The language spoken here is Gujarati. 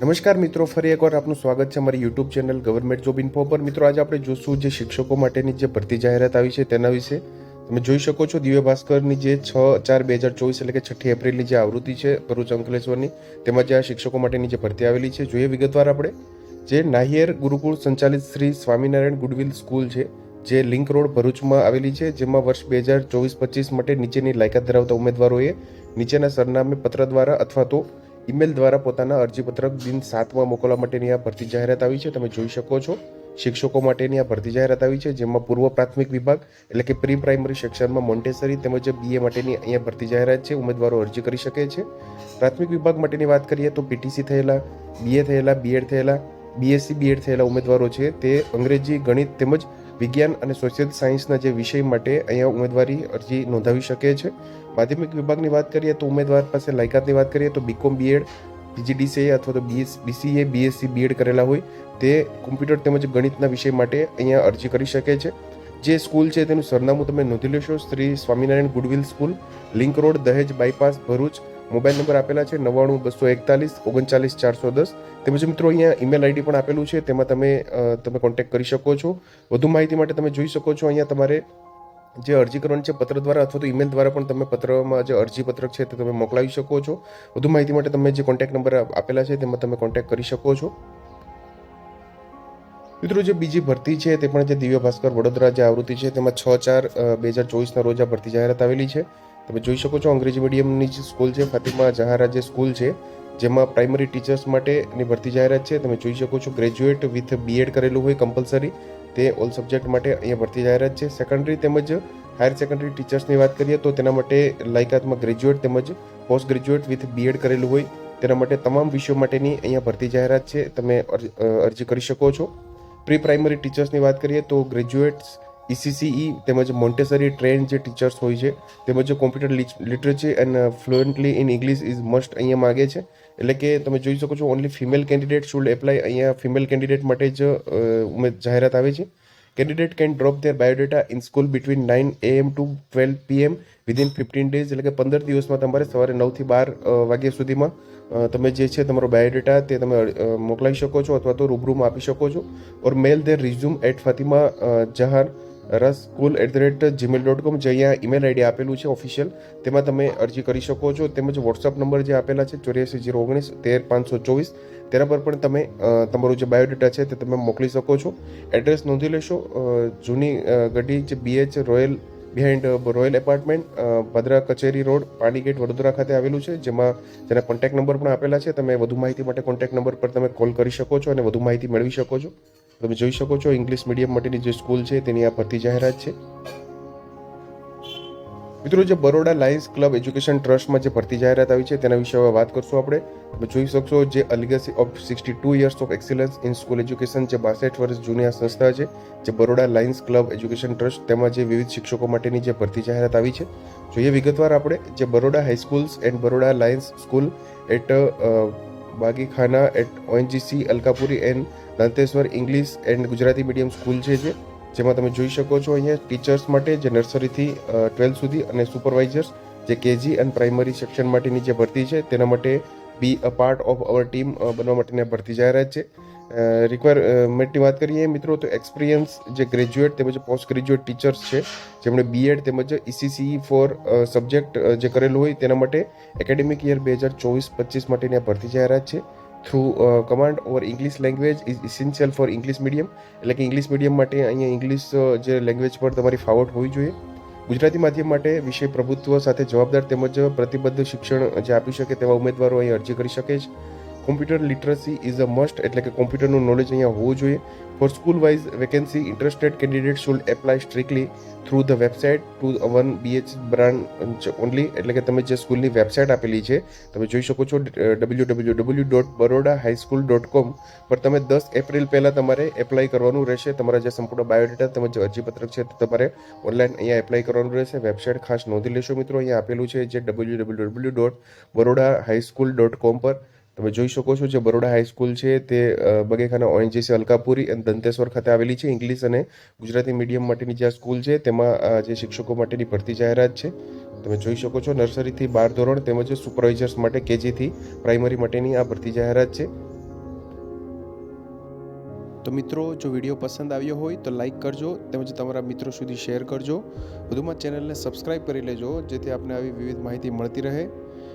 નમસ્કાર મિત્રો, ફરી એકવાર આપનું સ્વાગત છે અમારી YouTube channel government job info પર. મિત્રો, આજે આપણે જોશું જે શિક્ષકો માટેની જે ભરતી જાહેરાત આવી છે તેના વિશે. તમે જોઈ શકો છો દિવ્ય ભાસ્કરની જે છ ચાર બે હજાર ચોવીસ એટલે કે છઠ્ઠી એપ્રિલની જે આવૃત્તિ છે ભરૂચ અંકલેશ્વરની, તેમાં જે આ શિક્ષકો માટેની જે ભરતી આવેલી છે, જોઈએ વિગતવાર આપણે. જે નાહિયેર ગુરુકુળ સંચાલિત શ્રી સ્વામિનારાયણ ગુડવિલ સ્કૂલ છે, જે લિંક રોડ ભરૂચમાં આવેલી છે, જેમાં વર્ષ બે હજાર ચોવીસ પચીસ માટે નીચેની લાયકાત ધરાવતા ઉમેદવારોએ નીચેના સરનામે પત્ર દ્વારા અથવા તો ઈમેલ દ્વારા પોતાના અરજીપત્રક દિન સાતમાં મોકલવા માટેની આ ભરતી જાહેરાત આવી છે. તમે જોઈ શકો છો, શિક્ષકો માટેની આ ભરતી જાહેરાત આવી છે, જેમાં પૂર્વ પ્રાથમિક વિભાગ એટલે કે પ્રી પ્રાઇમરી શિક્ષણમાં મોન્ટેસરી તેમજ બીએ માટેની અહીંયા ભરતી જાહેરાત છે. ઉમેદવારો અરજી કરી શકે છે. પ્રાથમિક વિભાગ માટેની વાત કરીએ તો પીટીસી થયેલા બીએ થયેલા બીએડ થયેલા બીએસસી બીએડ થયેલા ઉમેદવારો છે. તે અંગ્રેજી, ગણિત તેમજ વિજ્ઞાન અને સોશિયલ સાયન્સના જે વિષય માટે અહીંયા ઉમેદવારી અરજી નોંધાવી શકે છે. માધ્યમિક વિભાગની વાત કરીએ તો ઉમેદવાર પાસે લાયકાતની વાત કરીએ તો બીકોમ બીએડ પીજીડીસીએ અથવા તો બીએસ બીસીએ બીએસસી બીએડ કરેલા હોય તે કોમ્પ્યુટર તેમજ ગણિતના વિષય માટે અહીંયા અરજી કરી શકે છે. જે સ્કૂલ છે તેનું સરનામું તમે નોંધી લેશો. Shri Swaminarayan goodwill school, link road, Dahej bypass, Bharuch mobile number આપેલા છે નવ્વાણું બસો એકતાલીસ ઓગણચાલીસ ચારસો દસ. તેમજ મિત્રો અહીંયા ઈમેલ આઈડી પણ આપેલું છે, તેમાં તમે તમે કોન્ટેક્ટ કરી શકો છો. વધુ માહિતી માટે તમે જોઈ શકો છો અહીંયા તમારે જે અરજી કરવાની છે પત્ર દ્વારા અથવા તો ઈમેલ દ્વારા પણ તમે પત્રમાં જે અરજી પત્રક છે તે તમે મોકલાવી શકો છો. વધુ માહિતી માટે તમે જે કોન્ટેક્ટ નંબર આપેલા છે તેમાં તમે કોન્ટેક્ટ કરી શકો છો. મિત્રો, જે બીજી ભરતી છે તે પણ જે દિવ્ય ભાસ્કર વડોદરા જે આવૃત્તિ છે, તેમાં છ ચાર બે હજાર ચોવીસના રોજ આ ભરતી જાહેરાત આવેલી છે. તમે જોઈ શકો છો અંગ્રેજી મીડિયમની જે સ્કૂલ છે, ફાતિમા જહારા જે સ્કૂલ છે, જેમાં પ્રાઇમરી ટીચર્સ માટેની ભરતી જાહેરાત છે. તમે જોઈ શકો છો ગ્રેજ્યુએટ વિથ બીએડ કરેલું હોય કમ્પલસરી તે ઓલ સબ્જેક્ટ માટે અહીંયા ભરતી જાહેરાત છે. સેકન્ડરી તેમજ હાયર સેકન્ડરી ટીચર્સની વાત કરીએ તો તેના માટે લાયકાતમાં ગ્રેજ્યુએટ તેમજ પોસ્ટ ગ્રેજ્યુએટ વિથ બીએડ કરેલું હોય, તેના માટે તમામ વિષયો માટેની અહીંયા ભરતી જાહેરાત છે. તમે અર- અરજી કરી શકો છો. પ્રી પ્રાઇમરી ટીચર્સની વાત કરીએ તો ગ્રેજ્યુએટ્સ ઈસીસીઈ તેમજ મોન્ટેસરી ટ્રેન જે ટીચર્સ હોય છે, તેમજ computer literature and fluently in English is must અહીંયા માગે છે. એટલે કે તમે જોઈ શકો છો only female candidate should apply અહીંયા ફિમેલ કેન્ડિડેટ માટે જ જાહેરાત આવે છે. Candidate can drop their biodata in school between nine AM to twelve PM within fifteen days એટલે કે પંદર દિવસમાં તમારે સવારે નવથી બાર વાગ્યા સુધીમાં તમે જે છે તમારો બાયોડેટા તે તમે મોકલાવી શકો છો અથવા તો રૂબરૂમાં આપી શકો છો or mail their resume at Fatima Zahras school at the rate Gmail dot com, જે અહીંયા ઈમેલ આઈડી આપેલું છે ઓફિશિયલ, તેમાં તમે અરજી કરી શકો છો. તેમજ વોટ્સઅપ નંબર જે આપેલા છે ચોર્યાસી જીરો ઓગણીસ તેર પાંચસો ચોવીસ, તેના પર પણ તમે તમારું જે બાયોડેટા છે તે તમે મોકલી શકો છો. એડ્રેસ નોંધી લેશો જૂની ગઢી જે BH Royal behind Royal apartment Bhadra Kacheri road Panigate Vadodara ખાતે આવેલું છે, જેમાં જેના કોન્ટેક્ટ નંબર પણ આપેલા છે. તમે વધુ માહિતી માટે કોન્ટેક્ટ નંબર પર તમે કોલ કરી શકો છો અને વધુ માહિતી મેળવી શકો છો. તમે જોઈ શકો છો ઇંગ્લિશ મીડિયમ માટેની જે સ્કૂલ છે, તેની આ ભરતી જાહેરાત છે. મિત્રો, જે બરોડા લાયન્સ ક્લબ એજ્યુકેશન ટ્રસ્ટમાં જે ભરતી જાહેરાત આવી છે, તેના વિશે હવે વાત કરશું આપણે. તમે જોઈ શકશો જે a legacy of sixty two years of excellence in school education જે બાસઠ વર્ષ જૂની આ સંસ્થા છે, જે Baroda Lions Club education trust તેમાં જે વિવિધ શિક્ષકો માટેની જે ભરતી જાહેરાત આવી છે. જોઈએ વિગતવાર આપણે જે Baroda high schools and Baroda Lions school at Bagikhana at ONGC Alkapuri and Danteshwar English and Gujarati medium school છે જે જેમાં તમે જોઈ શકો છો અહીંયા ટીચર્સ માટે જે નર્સરીથી ટ્વેલ્થ સુધી અને સુપરવાઇઝર્સ જે કેજી અને પ્રાઇમરી સેક્શન માટેની જે ભરતી છે, તેના માટે be a part of our team બનવા માટેની ભરતી જાહેરાત છે. રિક્વાયરમેન્ટની વાત કરીએ મિત્રો, તો એક્સપિરિયન્સ જે ગ્રેજ્યુએટ તેમજ પોસ્ટ ગ્રેજ્યુએટ ટીચર્સ છે, જેમણે બીએડ તેમજ ઇસીસીઈ ફોર સબ્જેક્ટ જે કરેલું હોય તેના માટે એકેડેમિક યર બે હજાર ચોવીસ પચીસ માટેની આ ભરતી જાહેરાત છે. Thorough command or English language is essential for English medium એટલે કે ઇંગ્લિશ મીડિયમ માટે અહીંયા ઇંગ્લિશ જે લેંગ્વેજ પર તમારી ફાવટ હોવી જોઈએ. ગુજરાતી માધ્યમ માટે વિષય પ્રભુત્વ સાથે જવાબદાર તેમજ પ્રતિબદ્ધ શિક્ષણ જે આપી શકે તેવા ઉમેદવારો અહીં અરજી કરી શકે છે. Computer literacy is a must એટલે કે કોમ્પ્યુટરનું નોલેજ અહીંયા હોવું જોઈએ. For school wise vacancy interested candidate should apply strictly through the website to one BH branch only એટલે કે તમે જે સ્કૂલની વેબસાઇટ આપેલી છે, તમે જોઈ શકો છો W W W dot Baroda high school dot com પર તમે દસ એપ્રિલ પહેલાં તમારે એપ્લાય કરવાનું રહેશે. તમારા જે સંપૂર્ણ બાયોડેટા તેમજ જે અરજીપત્રક છે તે તમારે ઓનલાઈન અહીંયા એપ્લાય કરવાનું રહેશે. વેબસાઇટ ખાસ નોંધી લેશો મિત્રો, અહીંયા આપેલું છે જે W W W dot Baroda high school dot com પર. તમે જોઈ શકો છો જે બરોડા હાઈસ્કૂલ છે તે બગેખાના ઓએનજીસી અલકાપુરી અને દંતેશ્વર ખાતે આવેલી છે. ઇંગ્લિશ અને ગુજરાતી મીડિયમ માટેની જે આ સ્કૂલ છે તેમાં જે શિક્ષકો માટેની ભરતી જાહેરાત છે. તમે જોઈ શકો છો નર્સરીથી બાર ધોરણ તેમજ સુપરવાઇઝર્સ માટે કેજીથી પ્રાઇમરી માટેની આ ભરતી જાહેરાત છે. તો મિત્રો, જો વીડિયો પસંદ આવ્યો હોય તો લાઇક કરજો તેમજ તમારા મિત્રો સુધી શેર કરજો. વધુમાં ચેનલને સબસ્ક્રાઈબ કરી લેજો જેથી આપને આવી વિવિધ માહિતી મળતી રહે.